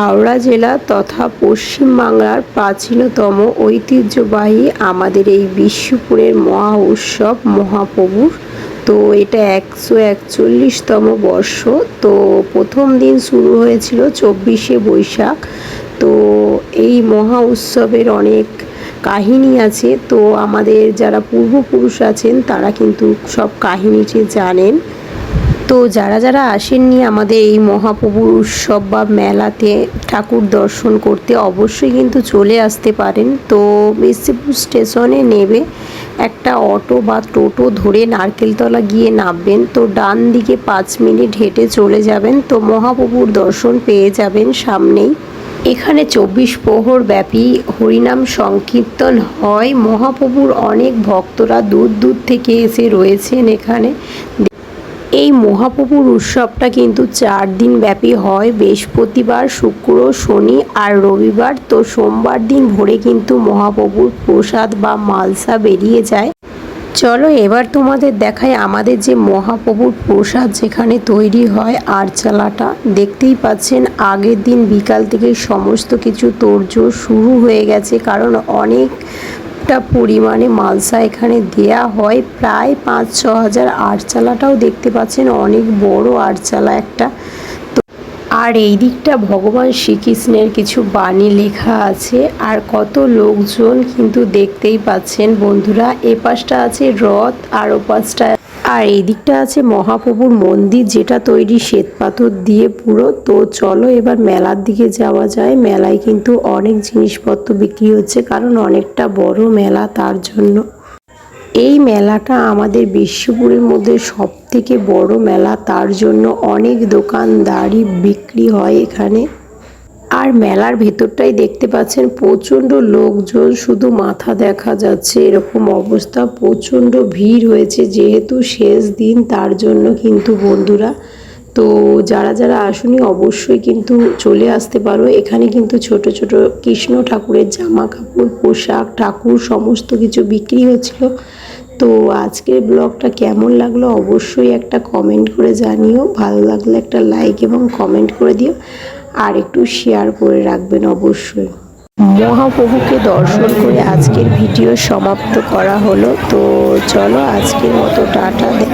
হাওড়া জেলা তথা পশ্চিমবাংলার প্রাচীনতম ঐতিহ্যবাহী আমাদের এই বিশ্বপুরের মহা উৎসব মহাপ্রভুর। তো এটা একশো একচল্লিশতম বর্ষ। তো প্রথম দিন শুরু হয়েছিল চব্বিশে বৈশাখ। তো এই মহা উৎসবের অনেক কাহিনী আছে। তো আমাদের যারা পূর্বপুরুষ আছেন, তারা কিন্তু সব কাহিনীটি জানেন। তো যারা যারা আসেননি আমাদের এই মহাপ্রভুর উৎসব বা মেলাতে ঠাকুর দর্শন করতে অবশ্যই কিন্তু চলে আসতে পারেন। তো মেসিপুর স্টেশনে নেবে একটা অটো বা টোটো ধরে নারকেলতলা গিয়ে নামবেন। তো ডান দিকে পাঁচ মিনিট হেঁটে চলে যাবেন। তো মহাপ্রভুর দর্শন পেয়ে যাবেন সামনেই। এখানে চব্বিশ প্রহর ব্যাপী হরিনাম সংকীর্তন হয়। মহাপ্রভুর অনেক ভক্তরা দূর দূর থেকে এসে রয়েছেন এখানে। এই মহাপ্রভুর উৎসবটা কিন্তু চার দিন ব্যাপী হয়। বৃহস্পতিবার, শুক্র, শনি আর রবিবার। তো সোমবার দিন ভোরে কিন্তু মহাপ্রভুর প্রসাদ বা মালসা বেরিয়ে যায়। চলো এবার তোমাদের দেখায় আমাদের যে মহাপ্রভুর প্রসাদ যেখানে তৈরি হয় আরচালাটা। দেখতেই পাচ্ছেন, আগের দিন বিকাল থেকে সমস্ত কিছু তোড়জোড় শুরু হয়ে গেছে। কারণ অনেকটা পরিমাণে মালসা এখানে দেয়া হয়। প্রায় পাঁচ, ছ হাজার আটচালাটাও দেখতে পাচ্ছেন, অনেক বড় আটচালা একটা। আর এই দিকটা ভগবান শ্রীকৃষ্ণের কিছু বাণী লেখা আছে, আর কত লোকজন কিন্তু দেখতেই পাচ্ছেন বন্ধুরা। এ পাশটা আছে রথ, আর ও পাশটা আর এই দিকটা আছে মহাপ্রভুর মন্দির, যেটা তৈরি শ্বেতপাথর দিয়ে পুরো। তো চলো এবার মেলার দিকে যাওয়া যায়। মেলায় কিন্তু অনেক জিনিসপত্র বিক্রি হচ্ছে, কারণ অনেকটা বড় মেলা তার জন্য। এই মেলাটা আমাদের বিশ্বপুরের মধ্যে সব থেকে বড় মেলা, তার জন্য অনেক দোকানদারি বিক্রি হয় এখানে। আর মেলার ভেতরটাই দেখতে পাচ্ছেন প্রচণ্ড লোকজন, শুধু মাথা দেখা যাচ্ছে, এরকম অবস্থা, প্রচণ্ড ভিড় হয়েছে, যেহেতু শেষ দিন, তার জন্য কিন্তু বন্ধুরা, তো যারা যারা আসুনি অবশ্যই কিন্তু চলে আসতে পারো। এখানে কিন্তু ছোট ছোট কৃষ্ণ ঠাকুরের জামা কাপড়, পোশাক, ঠাকুর সমস্ত কিছু বিক্রি হচ্ছিল। তো আজকের ব্লগটা কেমন লাগল অবশ্যই একটা কমেন্ট করে জানিও, ভালো লাগলে একটা লাইক এবং কমেন্ট করে দিও। আর একটু শেয়ার করে রাখবেন অবশ্যই। মহাপ্রভুকে দর্শন করে আজকের ভিডিও সমাপ্ত করা হলো। তো চলো আজকের মতো টাটা।